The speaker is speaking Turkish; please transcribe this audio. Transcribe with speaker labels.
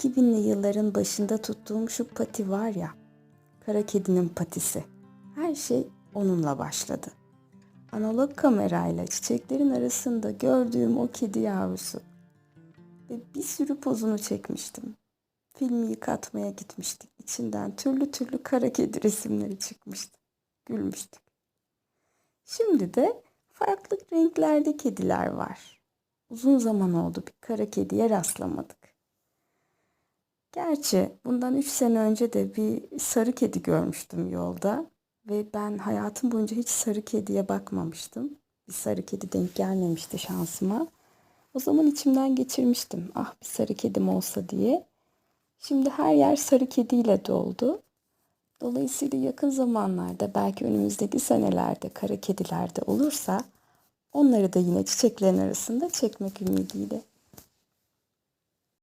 Speaker 1: 2000'li yılların başında tuttuğum şu pati var ya, kara kedinin patisi. Her şey onunla başladı. Analog kamerayla çiçeklerin arasında gördüğüm o kedi yavrusu. Ve bir sürü pozunu çekmiştim. Filmi yıkatmaya gitmiştik. İçinden türlü türlü kara kedi resimleri çıkmıştı. Gülmüştük. Şimdi de farklı renklerde kediler var. Uzun zaman oldu bir kara kediye rastlamadık. Gerçi bundan üç sene önce de bir sarı kedi görmüştüm yolda ve ben hayatım boyunca hiç sarı kediye bakmamıştım. Bir sarı kedi denk gelmemişti şansıma. O zaman içimden geçirmiştim. Ah bir sarı kedim olsa diye. Şimdi her yer sarı kediyle doldu. Dolayısıyla yakın zamanlarda belki önümüzdeki senelerde kara kediler de olursa onları da yine çiçeklerin arasında çekmek ümidiyle.